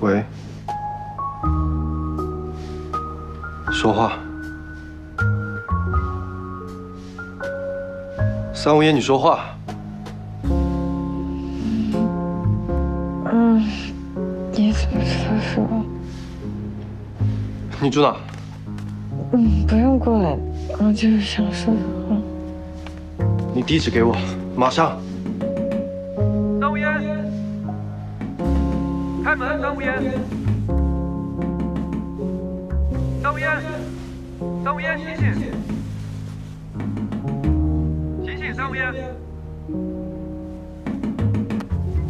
喂，说话。三无烟，你说话。嗯，你怎么说是我？你住哪？嗯，不用过来，我就是想说说话。你地址给我，马上。开门！张无烟，张无烟，张无烟，醒醒！醒醒，张无烟！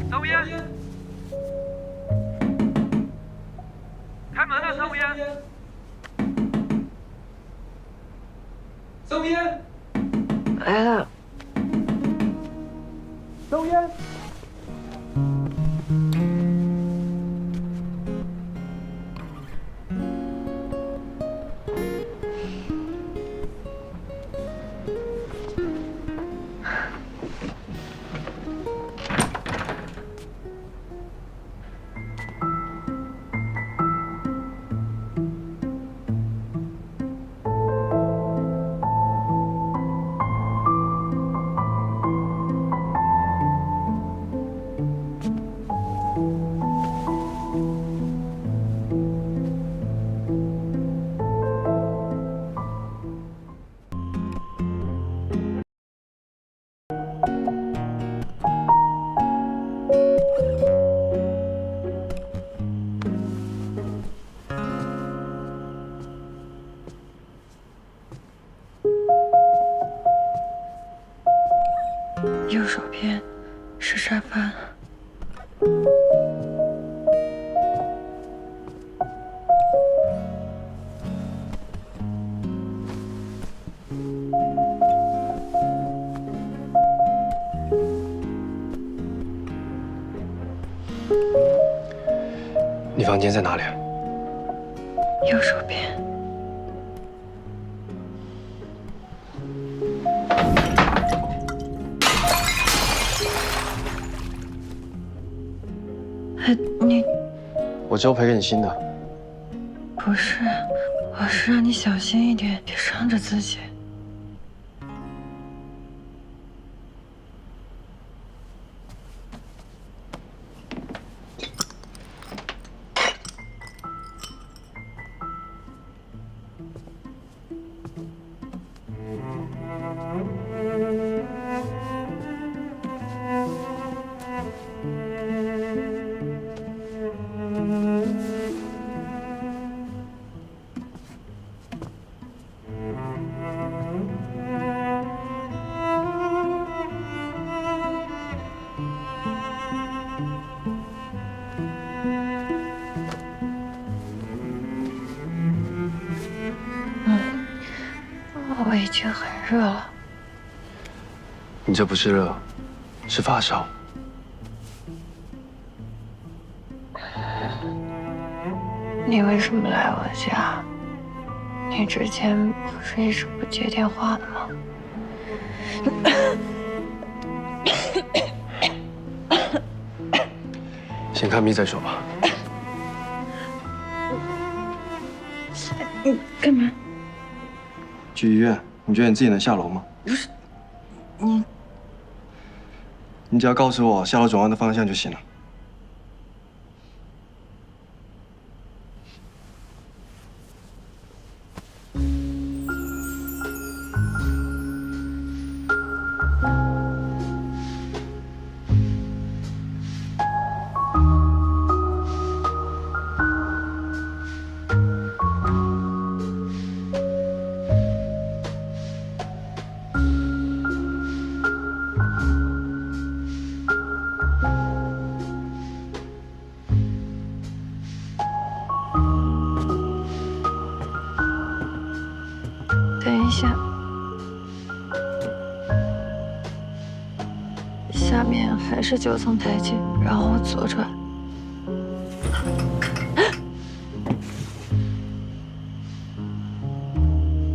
张无烟，开门啊，张无烟！张无烟，来了，张无烟。边是沙发。你房间在哪里？右手边。我之后赔给你新的。不是，我是让你小心一点，别伤着自己。我已经很热了，你这不是热，是发烧。你为什么来我家？你之前不是一直不接电话的吗？先看病再说吧。你干嘛？去医院，你觉得你自己能下楼吗？你你只要告诉我下楼转弯的方向就行了。面还是九层台阶，然后左转。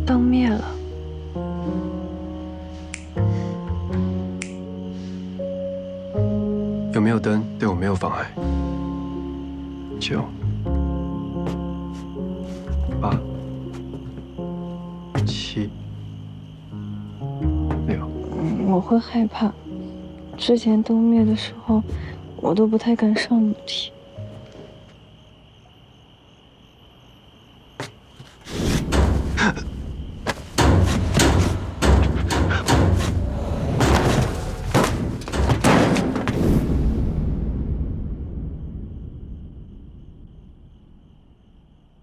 灯灭了。有没有灯对我没有妨碍。九、八、七、六。我会害怕。之前灯灭的时候，我都不太敢上楼梯。